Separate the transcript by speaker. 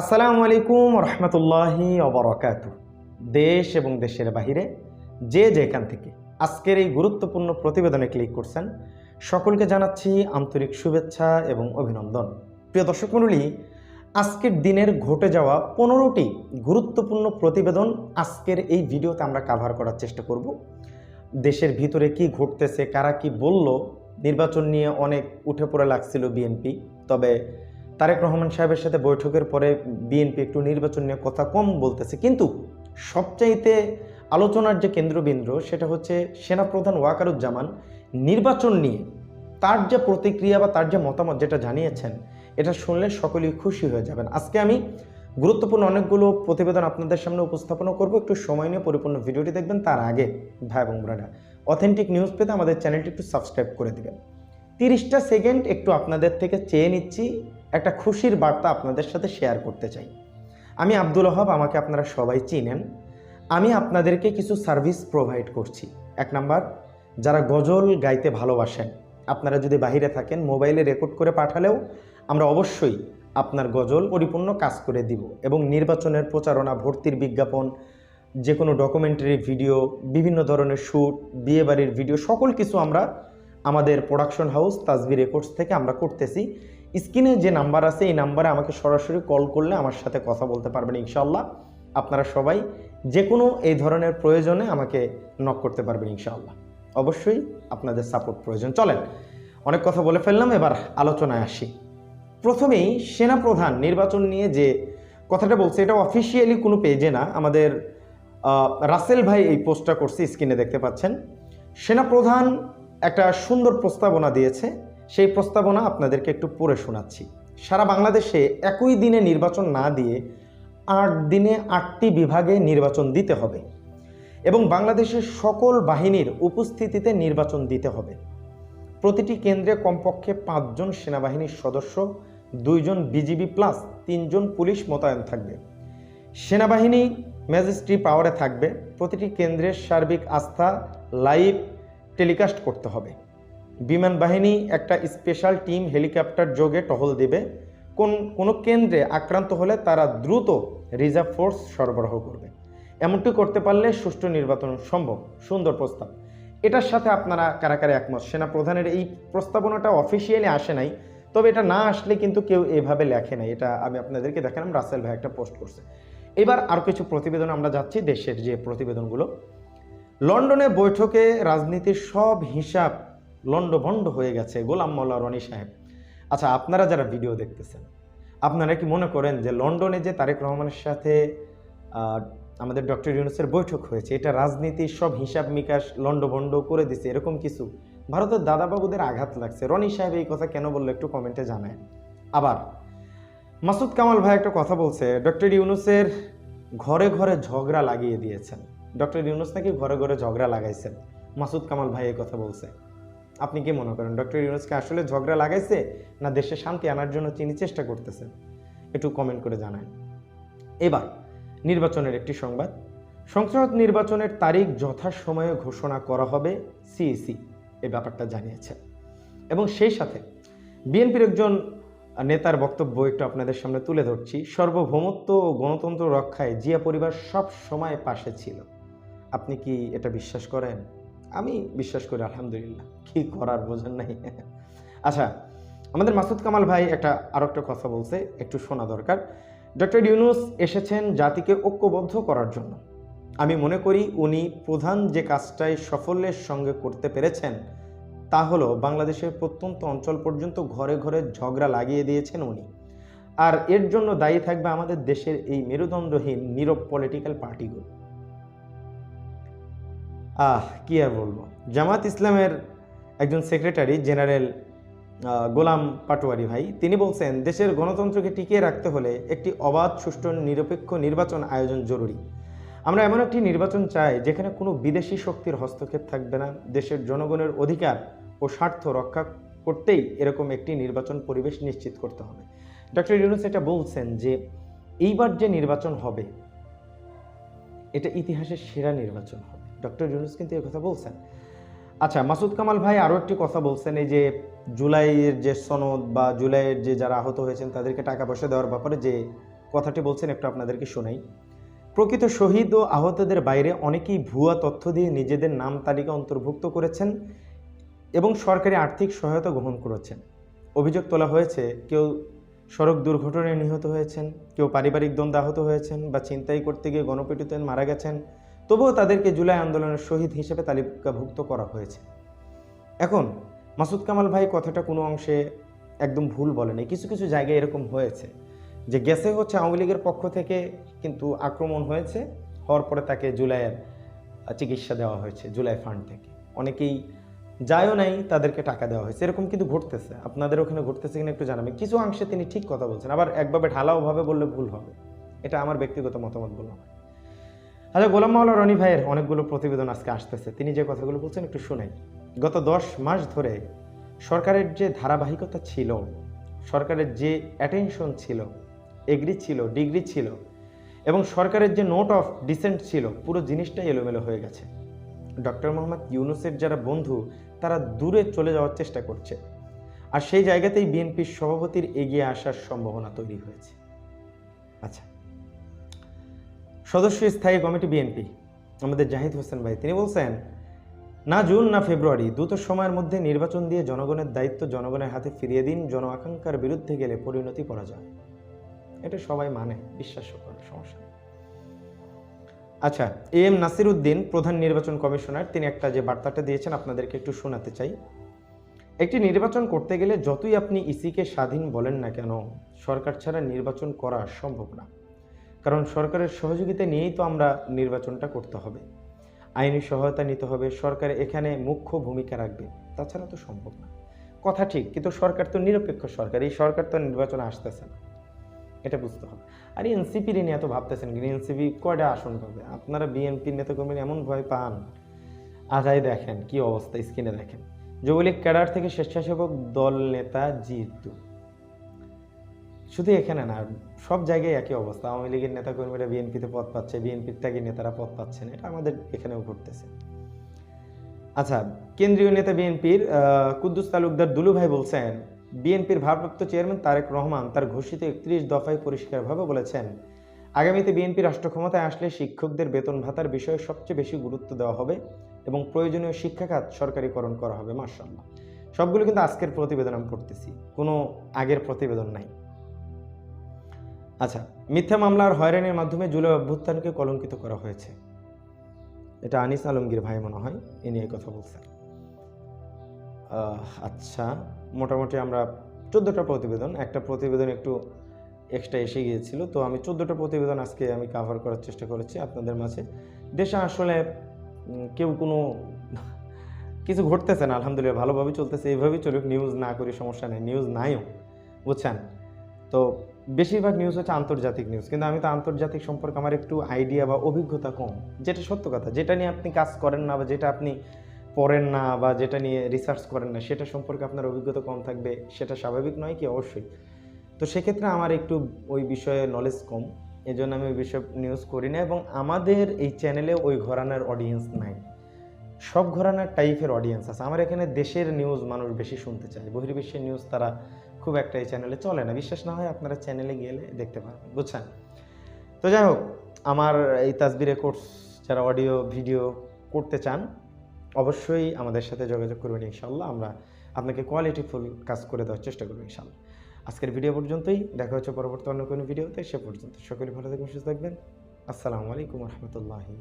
Speaker 1: আসসালামু আলাইকুম রহমতুল্লাহি অবরকাত দেশ এবং দেশের বাহিরে যে যেখান থেকে আজকের এই গুরুত্বপূর্ণ প্রতিবেদনে ক্লিক করছেন, সকলকে জানাচ্ছি আন্তরিক শুভেচ্ছা এবং অভিনন্দন। প্রিয় দর্শক মণ্ডলী, আজকের দিনের ঘটে যাওয়া পনেরোটি গুরুত্বপূর্ণ প্রতিবেদন আজকের এই ভিডিওতে আমরা কাভার করার চেষ্টা করব। দেশের ভিতরে কি ঘটতেছে, কারা কি বলল, নির্বাচন নিয়ে অনেক উঠে পড়ে লাগছিল বিএনপি। তবে তারেক রহমান সাহেবের সাথে বৈঠকের পরে বিএনপি একটু নির্বাচন নিয়ে কথা কম বলতেছে। কিন্তু সবচাইতে আলোচনার যে কেন্দ্রবিন্দু সেটা হচ্ছে সেনাপ্রধান ওয়াকারুজ্জামান নির্বাচন নিয়ে তার যে প্রতিক্রিয়া বা তার যে মতামত যেটা জানিয়েছেন, এটা শুনলে সকলেই খুশি হয়ে যাবেন। আজকে আমি গুরুত্বপূর্ণ অনেকগুলো প্রতিবেদন আপনাদের সামনে উপস্থাপনা করব। একটু সময় নিয়ে পরিপূর্ণ ভিডিওটি দেখবেন। তার আগে ভাই বোনেরা, অথেন্টিক নিউজ পেতে আমাদের চ্যানেলটি একটু সাবস্ক্রাইব করে দেবেন। তিরিশটা সেকেন্ড একটু আপনাদের থেকে চেয়ে নিচ্ছি। একটা খুশির বার্তা আপনাদের সাথে শেয়ার করতে চাই। আমি আব্দুল হব আমাকে আপনারা সবাই চিনেন। আমি আপনাদেরকে কিছু সার্ভিস প্রোভাইড করছি। এক নাম্বার যারা গজল গাইতে ভালোবাসেন, আপনারা যদি বাইরে থাকেন মোবাইলে রেকর্ড করে পাঠালেও আমরা অবশ্যই আপনার গজল পরিপূর্ণ কাজ করে দিব এবং নির্বাচনের প্রচারণা, ভর্তির বিজ্ঞাপন যে কোনো ডকুমেন্টারি ভিডিও বিভিন্ন ধরনের শ্যুট বিয়েবাড়ির ভিডিও সকল কিছু আমরা আমাদের প্রোডাকশন হাউস তাজবি রেকর্ডস থেকে আমরা করতেছি। স্ক্রিনে যে নাম্বার আছে, এই নাম্বারে আমাকে সরাসরি কল করলে আমার সাথে কথা বলতে পারবেন ইনশাল্লাহ আপনারা সবাই যে কোনো এই ধরনের প্রয়োজনে আমাকে নক করতে পারবেন ইনশাআল্লাহ। অবশ্যই আপনাদের সাপোর্ট প্রয়োজন। চলেন, অনেক কথা বলে ফেললাম, এবার আলোচনায় আসি। প্রথমেই সেনাপ্রধান নির্বাচন নিয়ে যে কথাটা বলছে, এটা অফিসিয়ালি কোনো পেজে না। আমাদের রাসেল ভাই এই পোস্টটা করছে, স্ক্রিনে দেখতে পাচ্ছেন। সেনাপ্রধান একটা সুন্দর প্রস্তাবনা দিয়েছে সেই প্রস্তাবনা আপনাদেরকে একটু পড়ে শোনাচ্ছি। সারা বাংলাদেশে একই দিনে নির্বাচন না দিয়ে আট দিনে আটটি বিভাগে নির্বাচন দিতে হবে এবং বাংলাদেশের সকল বাহিনীর উপস্থিতিতে নির্বাচন দিতে হবে। প্রতিটি কেন্দ্রে কমপক্ষে পাঁচজন সেনাবাহিনীর সদস্য, দুইজন বিজিবি প্লাস তিনজন পুলিশ মোতায়েন থাকবে। সেনাবাহিনী, ম্যাজিস্ট্রি পাওয়ারে থাকবে। প্রতিটি কেন্দ্রের সার্বিক আস্থা, লাইভ টেলিকাস্ট করতে হবে। বিমান বাহিনী একটা স্পেশাল টিম হেলিকপ্টার যোগে টহল দেবে। কোন, কোনো কেন্দ্রে আক্রান্ত হলে তারা দ্রুত রিজার্ভ ফোর্স সরবরাহ করবে। এমনটি করতে পারলে সুষ্ঠু নির্বাচন সম্ভব। সুন্দর প্রস্তাব। এটার সাথে আপনারা কারা কারা একমত? সেনা প্রধানের এই প্রস্তাবনাটা অফিসিয়ালি আসে নাই। তবে এটা না আসলে কিন্তু কেউ এভাবে লেখে নাই। এটা আমি আপনাদেরকে দেখালাম। রাসেল ভাই একটা পোস্ট করছে। এবার আর কিছু প্রতিবেদন আমরা যাচ্ছি দেশের যে প্রতিবেদনগুলো। লন্ডনে বৈঠকে রাজনীতির সব হিসাব লণ্ডভণ্ড হয়ে গেছে গোলাম মোল্লা রনি সাহেব। আচ্ছা আপনারা যারা ভিডিও দেখতেছেন, আপনারা কি মনে করেন যে লন্ডনে যে তারেক রহমানের সাথে আমাদের ডক্টর ইউনুসের বৈঠক হয়েছে, এটা রাজনীতির সব হিসাব নিকাশ লণ্ডভণ্ড করে দিছে, এরকম কিছু? ভারতের দাদাবাবুদের আঘাত লাগছে। রনি সাহেব এই কথা কেন বলল একটু কমেন্টে জানায়। আবার, মাসুদ কামাল ভাই একটা কথা বলছে, ডক্টর ইউনুসের ঘরে ঘরে ঝগড়া লাগিয়ে দিয়েছেন। ডক্টর ইউনুস নাকি ঘরে ঘরে ঝগড়া লাগাইছেন, মাসুদ কামাল ভাই এই কথা বলছে। আপনি কি মনে করেন ডক্টর ইউনুসকে আসলে ঝগড়া লাগাইছে না দেশে শান্তি আনার জন্য তিনি চেষ্টা করতেছেন? একটু কমেন্ট করে জানান। এবার, নির্বাচনের একটি সংবাদ। সংসদ নির্বাচনের তারিখ যথাসময়ে ঘোষণা করা হবে সিইসি এই ব্যাপারটা জানিয়েছে। এবং সেই সাথে বিএনপির একজন নেতার বক্তব্য একটু আপনাদের সামনে তুলে ধরছি। সার্বভৌমত্ব ও গণতন্ত্র রক্ষায় জিয়া পরিবার সব সময় পাশে ছিল। আপনি কি এটা বিশ্বাস করেন? আমি বিশ্বাস করি, আলহামদুলিল্লাহ। কি করার বোঝেন নাই। আচ্ছা আমাদের মাসুদ কামাল ভাই একটা আরও একটা কথা বলছে, একটু শোনা দরকার। ডক্টর ইউনুস এসেছেন জাতিকে ঐক্যবদ্ধ করার জন্য। আমি মনে করি উনি প্রধান যে কাজটাই সাফল্যের সঙ্গে করতে পেরেছেন, তা হলো বাংলাদেশের প্রত্যন্ত অঞ্চল পর্যন্ত ঘরে ঘরে ঝগড়া লাগিয়ে দিয়েছেন উনি। আর এর জন্য দায়ী থাকবে আমাদের দেশের এই মেরুদণ্ডহীন, নীরব পলিটিক্যাল পার্টিগুলো আহ, কি আর বলব? জামাত ইসলামের একজন সেক্রেটারি জেনারেল গোলাম পাটোয়ারি ভাই, তিনি বলছেন, দেশের গণতন্ত্রকে টিকিয়ে রাখতে হলে একটি অবাধ, সুষ্ঠু, নিরপেক্ষ নির্বাচন আয়োজন জরুরি। আমরা এমন একটি নির্বাচন চাই যেখানে কোনো বিদেশি শক্তির হস্তক্ষেপ থাকবে না। দেশের জনগণের অধিকার ও স্বার্থ রক্ষা করতেই এরকম একটি নির্বাচন পরিবেশ নিশ্চিত করতে হবে। ডক্টর ইউনুস এটা বলছেন যে, এইবার যে নির্বাচন হবে, এটা ইতিহাসের সেরা নির্বাচন হবে। ডক্টর ইউনুস কিন্তু এই কথা বলছেন। আচ্ছা মাসুদ কামাল ভাই আরও একটি কথা বলছেন, এই যে জুলাইয়ের যে সনদ বা জুলাইয়ের যে যারা আহত হয়েছেন, তাদেরকে টাকা পয়সা দেওয়ার ব্যাপারে যে কথাটি বলছেন, একটু আপনাদেরকে শোনাই। প্রকৃত শহীদ ও আহতদের বাইরে অনেকেই ভুয়া তথ্য দিয়ে নিজেদের নাম তালিকা অন্তর্ভুক্ত করেছেন এবং সরকারি আর্থিক সহায়তা গ্রহণ করেছেন। অভিযোগ তোলা হয়েছে, কেউ সড়ক দুর্ঘটনায় নিহত হয়েছেন, কেউ পারিবারিক দ্বন্দ্বে আহত হয়েছেন বা ছিনতাই করতে গিয়ে গণপিটুতে মারা গেছেন তবুও তাদেরকে জুলাই আন্দোলনের শহীদ হিসেবে তালিকাভুক্ত করা হয়েছে। এখন, মাসুদ কামাল ভাই কথাটা কোনো অংশে একদম ভুল বলেনি। কিছু কিছু জায়গায় এরকম হয়েছে যে গেছে হচ্ছে আওয়ামী লীগের পক্ষ থেকে, কিন্তু আক্রমণ হয়েছে, হওয়ার পরে তাকে জুলাইয়ের চিকিৎসা দেওয়া হয়েছে, জুলাই ফান্ড থেকে। অনেকেই যায়ও নাই, তাদেরকে টাকা দেওয়া হয়েছে। এরকম কিন্তু ঘটতেছে। আপনাদের ওখানে ঘটতেছে কিনা একটু জানাবেন। কিছু অংশে তিনি ঠিক কথা বলছেন। আবার একভাবে ঢালাওভাবে বললে ভুল হবে। এটা আমার ব্যক্তিগত মতামত বললাম। আচ্ছা গোলাম মাওলা রনি ভাইয়ের অনেকগুলো প্রতিবেদন আজকে আসতেছে। তিনি যে কথাগুলো বলছেন একটু শুনাই গত দশ মাস ধরে সরকারের যে ধারাবাহিকতা ছিল, সরকারের যে অ্যাটেনশন ছিল এগ্রি ছিল ডিগ্রি ছিল, এবং সরকারের যে নোট অফ ডিসেন্ট ছিল, পুরো জিনিসটাই এলোমেলো হয়ে গেছে। ডক্টর মোহাম্মদ ইউনুসের যারা বন্ধু, তারা দূরে চলে যাওয়ার চেষ্টা করছে। আর সেই জায়গাতেই বিএনপির সভাপতির এগিয়ে আসার সম্ভাবনা তৈরি হয়েছে। আচ্ছা সদস্য স্থায়ী কমিটি বিএনপি। আমাদের জাহিদ হোসেন ভাই, তিনি বলছেন, না জুন, না ফেব্রুয়ারি, দ্রুত সময়ের মধ্যে নির্বাচন দিয়ে জনগণের দায়িত্ব জনগণের হাতে ফিরিয়ে দিন, জন আকাঙ্ক্ষার বিরুদ্ধে গেলে পরিণতি পরাজয় এটা সবাই মানে বিশ্বাস করে সমস্যা আচ্ছা এ এম নাসির উদ্দিন, প্রধান নির্বাচন কমিশনার, তিনি একটা যে বার্তাটা দিয়েছেন, আপনাদেরকে একটু শোনাতে চাই। একটি নির্বাচন করতে গেলে যতই আপনি ইসিকে স্বাধীন বলেন না কেন, সরকার ছাড়া নির্বাচন করা সম্ভব না। কারণ সরকারের সহযোগিতা নিয়েই তো আমরা নির্বাচনটা করতে হবে। আইনি সহায়তা নিতে হবে, সরকার এখানে মুখ্য ভূমিকা রাখবে, তাছাড়া তো সম্ভব না। কথা ঠিক, কিন্তু সরকার তো নিরপেক্ষ সরকার, এই সরকার তো নির্বাচনে আসতেছে না। এটা বুঝতে হবে। আর এনসিপির নিয়ে এত ভাবতেছেন কিন্তু এনসিপি কয়টা আসন পাবে? আপনারা বিএনপির নেতাকর্মী এমন ভয় পান? আজাই দেখেন কি অবস্থা, স্ক্রিনে দেখেন। যুবলীগ ক্যাডার থেকে স্বেচ্ছাসেবক দল নেতা জিতু। শুধু এখানে না, সব জায়গায় একই অবস্থা। আওয়ামী লীগের নেতাকর্মীরা বিএনপিতে পদ পাচ্ছে, বিএনপির ত্যাগী নেতারা পদ পাচ্ছেন, এটা আমাদের এখানেও ঘটতেছে। আচ্ছা কেন্দ্রীয় নেতা বিএনপির কুদ্দুস তালুকদার দুলু ভাই বলছেন, বিএনপির ভারপ্রাপ্ত চেয়ারম্যান তারেক রহমান তার ঘোষিত একত্রিশ দফায় পরিষ্কারভাবে বলেছেন, আগামীতে বিএনপি রাষ্ট্র ক্ষমতায় আসলে শিক্ষকদের বেতন ভাতার বিষয়ে সবচেয়ে বেশি গুরুত্ব দেওয়া হবে এবং প্রয়োজনীয় শিক্ষা খাত সরকারিকরণ করা হবে মার্শাল্লাহ সবগুলো কিন্তু আজকের প্রতিবেদন আমি পড়তেছি, কোনো আগের প্রতিবেদন নাই। আচ্ছা মিথ্যা মামলার হয়রানির মাধ্যমে জুলাই অভ্যুত্থানকে কলঙ্কিত করা হয়েছে। এটা আনিস আলমগীর ভাই মনে হয়, এ নিয়ে কথা বলছেন আচ্ছা মোটামুটি আমরা চোদ্দোটা প্রতিবেদন, একটা প্রতিবেদন একটু এক্সট্রা এসে গিয়েছিল, তো আমি চোদ্দোটা প্রতিবেদন আজকে আমি কাভার করার চেষ্টা করেছি আপনাদের মাঝে। দেশে আসলে কেউ কোনো, কিছু ঘটতেছে না, আলহামদুলিল্লাহ ভালোভাবে চলতেছে, এইভাবেই চলুক নিউজ না করি সমস্যা নেই নিউজ নাইও, বুঝছেন? তো বেশিরভাগ নিউজ হচ্ছে আন্তর্জাতিক নিউজ কিন্তু আমি তো আন্তর্জাতিক সম্পর্কে আমার একটু আইডিয়া বা অভিজ্ঞতা কম। যেটা সত্য কথা, যেটা নিয়ে আপনি কাজ করেন না বা যেটা আপনি পড়েন না বা যেটা নিয়ে রিসার্চ করেন না, সেটা সম্পর্কে আপনার অভিজ্ঞতা কম থাকবে, সেটা স্বাভাবিক নয় কি? অবশ্যই। তো সেক্ষেত্রে আমার একটু ওই বিষয়ে নলেজ কম এই জন্য আমি ওই বিষয়ে নিউজ করি না এবং আমাদের এই চ্যানেলে ওই ঘরানার অডিয়েন্স নাই। সব ঘরানার টাইপের অডিয়েন্স আছে। আমার এখানে দেশের নিউজ মানুষ বেশি শুনতে চায়, বহির্বিশ্বের নিউজ তারা খুব একটা এই চ্যানেলে চলে না। বিশ্বাস না হয় আপনারা চ্যানেলে গেলে দেখতে পারবেন, বুঝছেন? তো যাই হোক, আমার এই তাসবিরে কোর্স যারা অডিও ভিডিও করতে চান, অবশ্যই আমাদের সাথে যোগাযোগ করবেন ইনশাল্লাহ আমরা আপনাকে কোয়ালিটিফুল কাজ করে দেওয়ার চেষ্টা করব ইনশাল্লাহ আজকের ভিডিও পর্যন্তই। দেখা হচ্ছে পরবর্তী অন্য কোনো ভিডিওতে সে পর্যন্ত সকলে ভালো থাকবেন, সুস্থ থাকবেন। আসসালামু আলাইকুম রহমতুল্লাহি